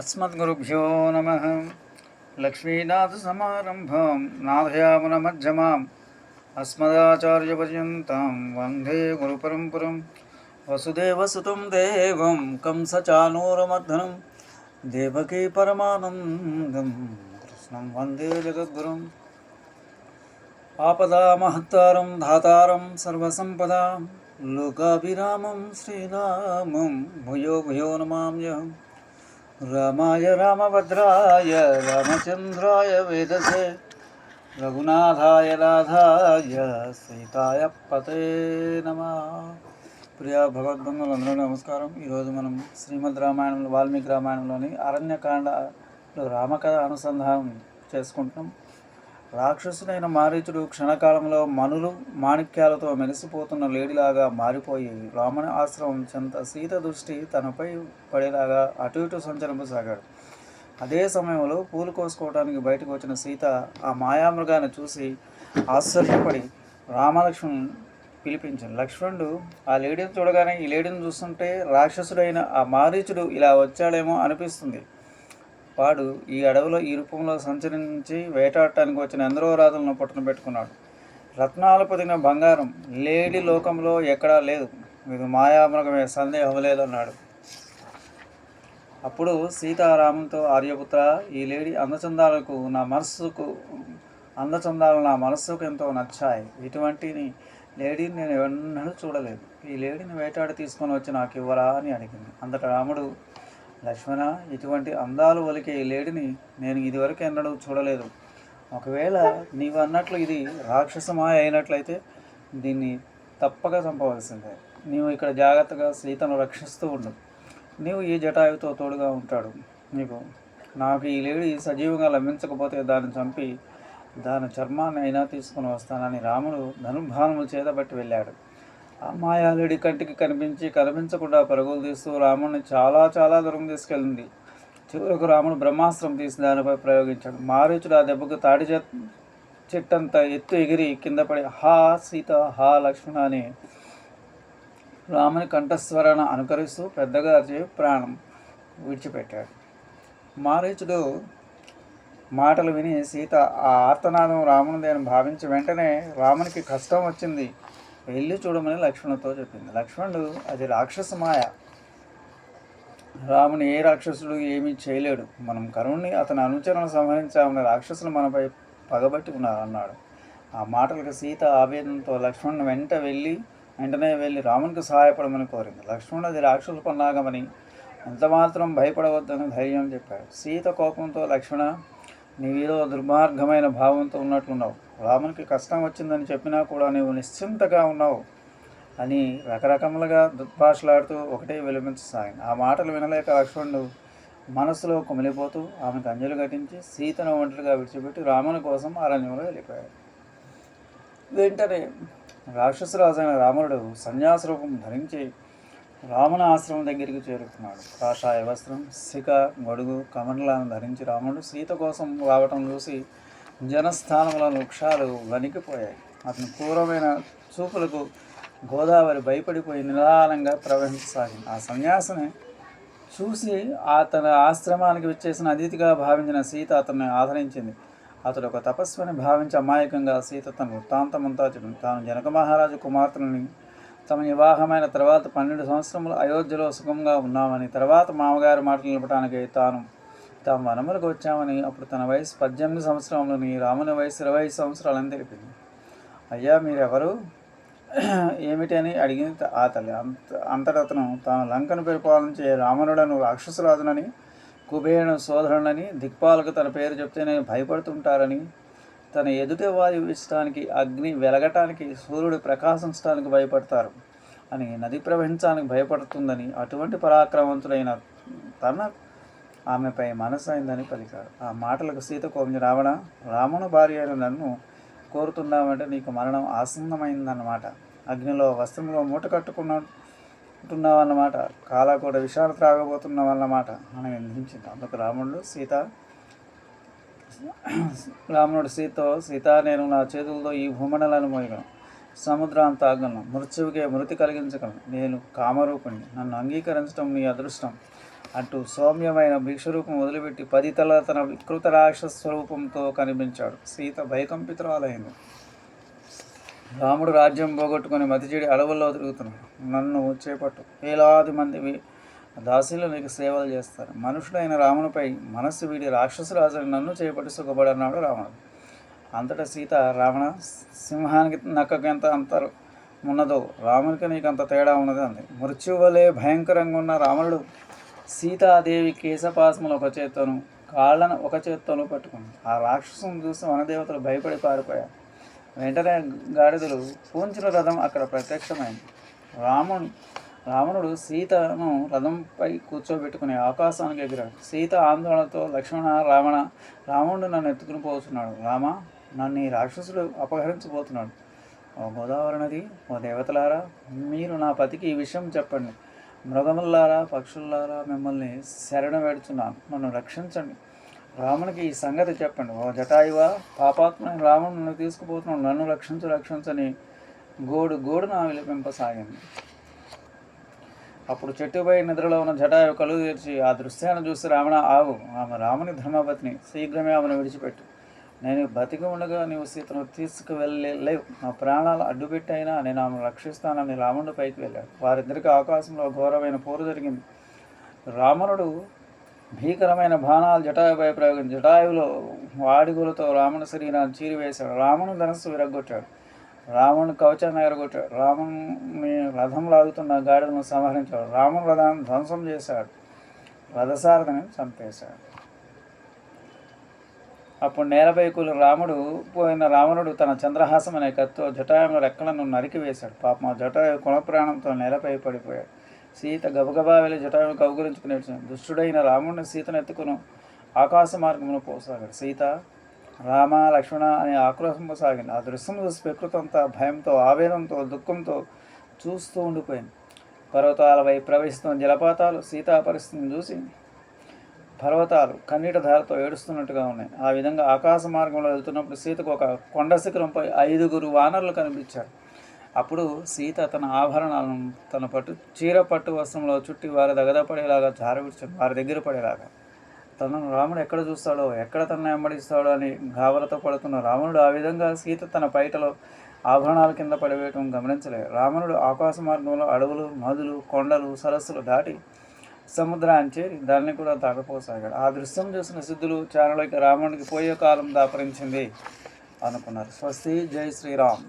अस्मद्गुरुभ्यो नमः। लक्ष्मीनाथसमारम्भां नाथयामनमध्यमाम् अस्मदाचार्यपर्यन्तां, वंदे गुरुपरम्परं, वसुदेवसुतं देवं कंसचानूरमर्दनं देवकी परमानन्दं, कृष्णं वंदे जगद्गुरुम्। आपदामहत्तारं, धातारं, सर्वसम्पदां, लोकाभिरामं, श्रीरामं, भूयो भूयो नमाम्यहम्। రామాయ రామభద్రాయ రామచంద్రాయ వేదసే రఘునాథాయ రాధాయ సీతాయ పతే నమ. ప్రియా భగవద్బంధులందరూ నమస్కారం. ఈరోజు మనం శ్రీమద్ రామాయణంలో వాల్మీకి రామాయణంలోని అరణ్యకాండ రామకథ అనుసంధానం చేసుకుంటున్నాం. రాక్షసుడైన మారీచుడు క్షణకాలంలో మనులు మాణిక్యాలతో మెరిసిపోతున్న లేడిలాగా మారిపోయి రామణ ఆశ్రమం చెంత సీత దృష్టి తనపై పడేలాగా అటు ఇటు సంచరింపసాగాడు. అదే సమయంలో పూలు కోసుకోవడానికి బయటకు వచ్చిన సీత ఆ మాయామృగాన్ని చూసి ఆశ్చర్యపడి రామలక్ష్మణ్ పిలిపించాడు లక్ష్మణుడు ఆ లేడీని చూడగానే ఈ లేడీని చూస్తుంటే రాక్షసుడైన ఆ మారీచుడు ఇలా వచ్చాడేమో అనిపిస్తుంది. వాడు ఈ అడవిలో ఈ రూపంలో సంచరించి వేటాడటానికి వచ్చిన ఎందరో రాజులను పట్టున పెట్టుకున్నాడు. రత్నాలు పొదిగిన బంగారం లేడీ లోకంలో ఎక్కడా లేదు. ఇది మాయామృగమే సందేహం లేదన్నాడు. అప్పుడు సీతారామంతో ఆర్యపుత్ర ఈ లేడీ అందచందాలకు నా మనస్సుకు అందచందాలు నా మనస్సుకు ఎంతో నచ్చాయి. ఇటువంటి లేడీని నేను ఎన్నడూ చూడలేదు. ఈ లేడీని వేటాడి తీసుకొని వచ్చి నాకు ఇవ్వరా అని అడిగింది. అంతటా రాముడు లక్ష్మణ ఇటువంటి అందాలు ఒలికే ఈ లేడిని నేను ఇదివరకు ఎన్నడూ చూడలేదు. ఒకవేళ నీవు అన్నట్లు ఇది రాక్షసమాయ అయినట్లయితే దీన్ని తప్పక చంపవలసిందే. నీవు ఇక్కడ జాగ్రత్తగా సీతను రక్షిస్తూ ఉండు. నీవు ఈ జటాయుతో తోడుగా ఉంటాడు. నీకు నాకు ఈ లేడి సజీవంగా లభించకపోతే దాన్ని చంపి దాని చర్మాన్ని అయినా తీసుకుని వస్తానని రాముడు ధనుర్భానములు చేతబట్టి వెళ్ళాడు. మాయాలుడి కంటికి కనిపించి కనిపించకుండా పరుగులు తీస్తూ రాముడిని చాలా చాలా దూరం తీసుకెళ్ళింది. చివరకు రాముడు బ్రహ్మాస్త్రం తీసి దానిపై ప్రయోగించాడు. మారీచుడు ఆ దెబ్బకు తాడి చెట్టంత ఎత్తు ఎగిరి కింద పడి హా సీత హా లక్ష్మణ అని రాముని కంఠస్వరణ అనుకరిస్తూ పెద్దగా అరిచి ప్రాణం విడిచిపెట్టాడు. మారీచుడు మాటలు విని సీత ఆ ఆర్తనాదం రామునిది అని భావించి వెంటనే రామునికి కష్టం వచ్చింది. వెళ్ళి చూడమని లక్ష్మణుతో చెప్పింది. లక్ష్మణుడు అది రాక్షస మాయ. రాముని ఏ రాక్షసుడు ఏమీ చేయలేడు. మనం కరుణ్ణి అతని అనుచరణ సంహరించామని రాక్షసులు మనపై పగబట్టి ఉన్నారు అన్నాడు ఆ మాటలకు సీత ఆవేదనతో లక్ష్మణుని వెంట వెళ్ళి వెంటనే వెళ్ళి రామునికి సహాయపడమని కోరింది. లక్ష్మణుడు అది రాక్షసులు కొన్నాగమని ఎంతమాత్రం భయపడవద్దని ధైర్యం చెప్పాడు. సీత కోపంతో లక్ష్మణ నీవేదో దుర్మార్గమైన భావంతో ఉన్నట్లున్నావు. రామునికి కష్టం వచ్చిందని చెప్పినా కూడా నీవు నిశ్చింతగా ఉన్నావు అని రకరకములుగా దుర్భాషలాడుతూ ఒకటే విలపించసాగింది ఆ మాటలు వినలేక లక్ష్మణుడు మనసులో కుమిలిపోతూ ఆమెకు అంజలి ఘటించి సీతను ఒంటరిగా విడిచిపెట్టి రాముని కోసం అరణ్యంలో వెళ్ళిపోయాడు. వెంటనే రాక్షసరాజైన రాముడు సన్యాస రూపం ధరించి రావణ ఆశ్రమం దగ్గరికి చేరుకున్నాడు. కాషాయ వస్త్రం శిఖ గొడుగు కమండలాలను ధరించి రాముడు సీత కోసం రావటం చూసి జనస్థానముల వృక్షాలు వణికిపోయాయి. అతని క్రూరమైన చూపులకు గోదావరి భయపడిపోయి నిరాళంగా ప్రవహించసాగింది. ఆ సన్యాసిని చూసి అతని ఆశ్రమానికి వచ్చేసిన అతిథిగా భావించిన సీత అతన్ని ఆదరించింది. అతడు ఒక తపస్విని భావించి అమాయకంగా సీత తన వృత్తాంతమంతా చెప్పింది తాను జనక మహారాజు కుమార్తెని తమ వివాహమైన తర్వాత పన్నెండు సంవత్సరములు అయోధ్యలో సుఖంగా ఉన్నామని తర్వాత మామగారి మాటలు నిలపడానికి తాను తాము వనములకు వచ్చామని అప్పుడు తన వయసు పద్దెనిమిది సంవత్సరంలోని రాముని వయసు ఇరవై ఐదు సంవత్సరాలని తెలిపింది. అయ్యా మీరెవరు? ఏమిటి అని అడిగింది ఆ తల్లి. అంత అంతటతను తాను లంకను పరిపాలించే రావణుడను రాక్షసురాజునని కుబేరుడు సోదరునని దిక్పాలకు తన పేరు చెప్తేనే భయపడుతుంటారని తన ఎదుటి వాయు ఇచ్చడానికి అగ్ని వెలగటానికి సూర్యుడు ప్రకాశించడానికి భయపడతారు అని నది ప్రవహించడానికి భయపడుతుందని అటువంటి పరాక్రమవంతుడైన తన ఆమెపై మనసైందని పలికాడు ఆ మాటలకు సీత కోపించి రావణ రామును భార్య అయిన నన్ను కోరుతున్నామంటే నీకు మరణం ఆసన్నమైందన్నమాట. అగ్నిలో వస్త్రంలో మూట కట్టుకున్నట్టున్నావన్నమాట కాలా కూడా విషాలు త్రాగబోతున్నావన్నమాట అని నిందించింది అందుకు రాముడు సీత రాముడు సీతో సీత నేను నా చేతులతో ఈ భూమండలాన్ని మోయగలను. సముద్రాంత తాగలను. మృత్యువుకే మృతి కలిగించగలను. నేను కామరూపుణ్ణి నన్ను అంగీకరించడం నీ అదృష్టం. అంటూ సౌమ్యమైన భిక్షరూపం వదిలిపెట్టి పది తల తన వికృత రాక్షస స్వరూపంతో కనిపించాడు. సీత భయకంపితురాలైంది. రాముడు రాజ్యం పోగొట్టుకుని మతిచెడి అడవుల్లో తిరుగుతున్నాడు. నన్ను చేపట్టు. వేలాది మంది దాసీలు నీకు సేవలు చేస్తారు. మనుషుడైన రామునిపై మనస్సు వీడి రాక్షసురాజుని నన్ను చేపట్టి సుఖపడన్నాడు రావణుడు. అంతటా సీత రావణ సింహానికి నక్కకెంత ఎంత ఉన్నదో రామునికి నీకు అంత తేడా ఉన్నది అంది మృత్యువలే భయంకరంగా ఉన్న రావణుడు సీతాదేవి కేశపాసములు ఒక చేత్తోను కాళ్ళను ఒక చేత్తోను పట్టుకుంది. ఆ రాక్షసును చూసి వనదేవతలు భయపడి పారిపోయారు. వెంటనే గాడిదలు పూంచిన రథం అక్కడ ప్రత్యక్షమైంది. రాముడు రావణుడు సీతను రథంపై కూర్చోబెట్టుకుని ఆకాశానికి ఎగిరాడు. సీత ఆందోళనతో లక్ష్మణ రావణ రావణుడు నన్ను ఎత్తుకుని పోతున్నాడు. రామ నన్ను ఈ రాక్షసుడు అపహరించబోతున్నాడు. ఓ గోదావరి నది ఓ దేవతలారా మీరు నా పతికి ఈ విషయం చెప్పండి. మృగములారా పక్షులారా మిమ్మల్ని శరణ వేడుచున్నాను. నన్ను రక్షించండి. రామునికి ఈ సంగతి చెప్పండి. ఓ జటాయువా పాపాత్మ రాముడు నన్ను తీసుకుపోతున్నాడు. నన్ను రక్షించు రక్షించని గోడు గోడున విలిపింపసాగింది అప్పుడు చెట్టుపై నిద్రలో ఉన్న జటాయు కలుగు తీర్చి ఆ దృశ్యాన్ని చూసి రావణ ఆగు ఆమె రాముని ధర్మపత్ని. శీఘ్రమే ఆమెను విడిచిపెట్టు. నేను బతికి ఉండగా నీవు సీతను తీసుకువెళ్ళే లేవు నా ప్రాణాలు అడ్డుపెట్టైనా నేను ఆమెను రక్షిస్తానని రాముడు పైకి వెళ్ళాడు. వారిద్దరికి ఆకాశంలో ఘోరమైన పోరు జరిగింది. రావణుడు భీకరమైన బాణాలు జటాయుపై ప్రయోగించి జటాయువులో వాడిగులతో రావణ శరీరాన్ని చీరివేశాడు. రావణు ధనస్సు విరగొట్టాడు రావణుని కవచాన్ని ఎరగొట్టాడు. రాముని రథం లాగుతున్న గాడిదను సంహరించాడు. రాముని రథాన్ని ధ్వంసం చేశాడు. రథసారథిని చంపేశాడు. అప్పుడు నేలపై రాముడు పోయిన రావణుడు తన చంద్రహాసం అనే కత్తో జటాయువుల రెక్కలను నరికి వేశాడు. పాపం ఆ జటాయు కుణప్రాణంతో నేలపై పడిపోయాడు. సీత గబగబా వెళ్ళి జటాయువును కౌగురించుకుని దుష్టుడైన రాముడిని సీతను ఎత్తుకును ఆకాశ మార్గంలో పోసాగాడు. సీత రామ లక్ష్మణ అనే ఆక్రోశం సాగింది. ఆ దృశ్యం చూసి ప్రకృతంతా భయంతో ఆవేదంతో దుఃఖంతో చూస్తూ ఉండిపోయింది. పర్వతాల వైపు ప్రవహిస్తున్న జలపాతాలు సీతా పరిస్థితిని చూసి పర్వతాలు కన్నీట ధారతో ఏడుస్తున్నట్టుగా ఉన్నాయి. ఆ విధంగా ఆకాశ మార్గంలో వెళ్తున్నప్పుడు సీతకు ఒక కొండ శిఖరంపై ఐదుగురు వానరులు కనిపించారు. అప్పుడు సీత తన ఆభరణాలను తన పట్టు చీర పట్టు వస్త్రంలో చుట్టి వారి దగదపడేలాగా జారవిడ్చాడు వారి దగ్గర పడేలాగా. తనను రాముడు ఎక్కడ చూస్తాడో ఎక్కడ తనను వెంబడిస్తాడో అని గావలతో పడుతున్న రావణుడు ఆ విధంగా సీత తన పైటలో ఆభరణాల కింద పడివేయటం గమనించలేదు. రావణుడు ఆకాశ మార్గంలో అడవులు నదులు కొండలు సరస్సులు దాటి సముద్రాన్ని చేరి దాన్ని కూడా తాకపోసాగాడు ఆ దృశ్యం చూసిన సిద్ధులు చారణలోకి రాముడికి పోయే కాలం దాపరించింది అనుకున్నారు. స్వస్తి జై శ్రీరామ్.